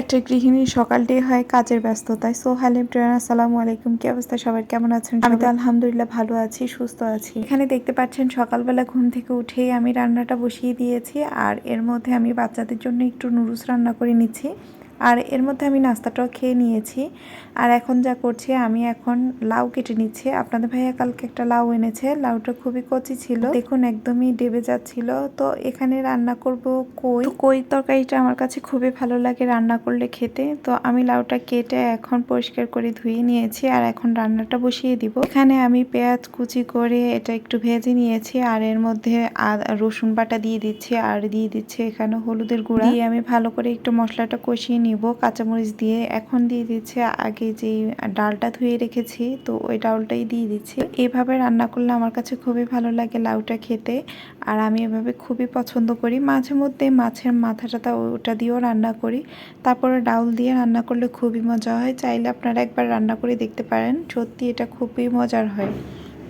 একটা গৃহিণীর সকালটি হয় কাজের ব্যস্ততায়। সো হ্যালো এভরিওয়ান আসসালামু আলাইকুম। কি অবস্থা? সবাই কেমন আছেন? আমি তো আলহামদুলিল্লাহ ভালো আছি সুস্থ আছি। এখানে দেখতে পাচ্ছেন সকালবেলা ঘুম থেকে উঠেই আমি রান্নাটা বসিয়ে দিয়েছি আর এর মধ্যে আমি বাচ্চাদের জন্য একটু নুডলস রান্না করে নিচ্ছি। আর এর মধ্যে আমি নাস্তাটাও খেয়ে নিয়েছি। আর এখন যা করছি, আমি এখন লাউ কেটে নিচ্ছি। আপনাদের ভাইয়া কালকে একটা লাউ এনেছে। লাউটা খুবই কচি ছিল। দেখুন, একদমই ডেবে যাচ্ছিল। তো এখানে রান্না করব কই? কই তরকারিটা আমার কাছে খুবই ভালো লাগে রান্না করলে খেতে। তো আমি লাউটা কেটে এখন পরিষ্কার করে ধুয়ে নিয়েছি আর এখন রান্নাটা বসিয়ে দিব। এখানে আমি পেঁয়াজ কুচি করে এটা একটু ভেজে নিয়েছি আর এর মধ্যে রসুন বাটা দিয়ে দিচ্ছি। আর দিয়ে দিচ্ছি এখানে হলুদের গুঁড়া। দিয়ে আমি ভালো করে একটু মশলাটা কষিয়ে নিব, কাঁচামরিচ দিয়ে। এখন দিয়ে দিচ্ছে আগে যে ডালটা ধুয়ে রেখেছি, তো ওই ডালটাই দিয়ে দিচ্ছি। এভাবে রান্না করলে আমার কাছে খুবই ভালো লাগে লাউটা খেতে, আর আমি এভাবে খুবই পছন্দ করি। মাঝে মধ্যে মাছের মাথাটা ওটা দিয়েও রান্না করি। তারপরে ডাউল দিয়ে রান্না করলে খুবই মজা হয়। চাইলে আপনারা একবার রান্না করে দেখতে পারেন। সত্যি এটা খুবই মজার হয়।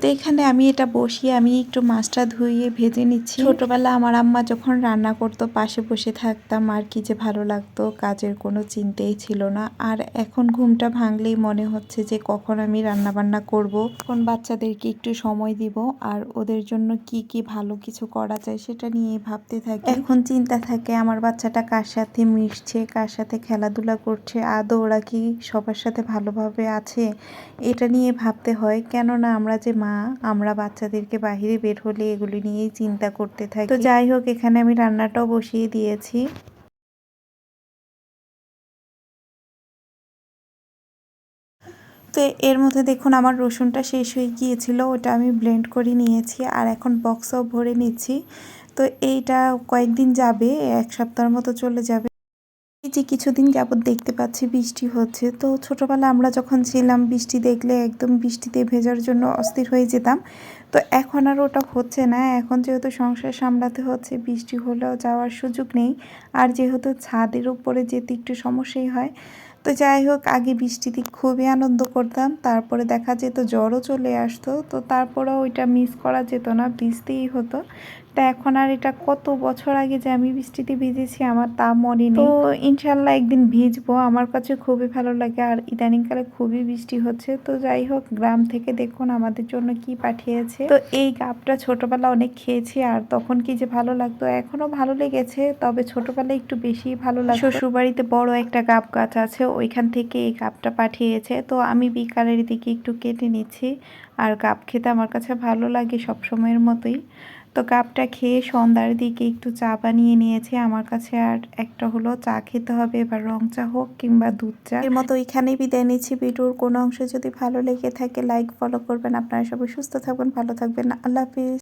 তো এখানে আমি এটা বসিয়ে আমি একটু মাছটা ধুইয়ে ভেজে নিচ্ছি। ছোটোবেলা আমার আম্মা যখন রান্না করতো, পাশে বসে থাকতাম, আর কি যে ভালো লাগতো, কাজের কোনো চিন্তাই ছিল না। আর এখন ঘুমটা ভাঙলেই মনে হচ্ছে যে কখন আমি রান্না বান্না করব। কোন বাচ্চাদেরকে একটু সময় দিব, আর ওদের জন্য কি কি ভালো কিছু করা যায় সেটা নিয়ে ভাবতে থাকি। এখন চিন্তা থাকে, আমার বাচ্চাটা কার সাথে মিশছে, কার সাথে খেলাধুলা করছে, আদৌ ওরা কি সবার সাথে ভালোভাবে আছে? এটা নিয়ে ভাবতে হয়। কেননা আমরা যে মা আমরা বাচ্চাদেরকে বাহিরে বের হলে এগুলি নিয়েই চিন্তা করতে থাকি। তো যাই হোক, এখানে আমি রান্নাটাও বসিয়ে দিয়েছি। তো এর মধ্যে দেখুন, আমার রসুনটা শেষ হয়ে গিয়েছিল, ওটা আমি ব্লেন্ড করে নিয়েছি আর এখন বক্সও ভরে নিচ্ছি। তো এইটা কয়েকদিন যাবে, এক সপ্তাহের মতো চলে যাবে। যে কিছুদিন যাবৎ দেখতে পাচ্ছি বৃষ্টি হচ্ছে, তো ছোটোবেলা আমরা যখন ছিলাম, বৃষ্টি দেখলে একদম বৃষ্টিতে ভেজার জন্য অস্থির হয়ে যেতাম। তো এখন আর ওটা হচ্ছে না, এখন যেহেতু সংসার সামলাতে হচ্ছে, বৃষ্টি হলেও যাওয়ার সুযোগ নেই। আর যেহেতু ছাদের উপরে যেতে একটু সমস্যাই হয় তো যাই হোক, আগে বৃষ্টিতে খুবই আনন্দ করতাম। তারপরে দেখা যেত জ্বরও চলে আসতো। তো তারপরেও ওইটা মিস করা যেত না, ভিজতেই হতো। তা এখন আর এটা কত বছর আগে যে আমি বৃষ্টিতে ভিজেছি আমার তা মনে নেই। তো ইনশাল্লাহ একদিন ভিজবো, আমার কাছে খুবই ভালো লাগে। আর ইদানিংকালে খুবই বৃষ্টি হচ্ছে। তো যাই হোক, গ্রাম থেকে দেখুন আমাদের জন্য কি পাঠিয়েছে। তো এই গাবটা ছোটবেলা অনেক খেয়েছি, আর তখন কি যে ভালো লাগতো। এখনও ভালো লেগেছে, তবে ছোটবেলায় একটু বেশি ভালো লাগে শ্বশুর বাড়িতে বড় একটা গাব গাছ আছে ওইখান থেকে এই কাপটা পাঠিয়েছে। তো আমি বিকালের দিকে একটু কেটে নিচ্ছি। আর কাপ খেতে আমার কাছে ভালো লাগে সব সময়ের মতোই। তো কাপটা খেয়ে সন্ধ্যার দিকে একটু চা বানিয়ে নিয়েছি। আমার কাছে আর একটা হলো চা খেতে হবে, এবার রং চা হোক কিংবা দুধ চা। এর মতো এখানেই বিদায় নিচ্ছি ভিডিওর কোনো অংশ। যদি ভালো লেগে থাকে লাইক ফলো করবেন। আপনারা সবাই সুস্থ থাকবেন ভালো থাকবেন। আল্লাহ হাফিজ।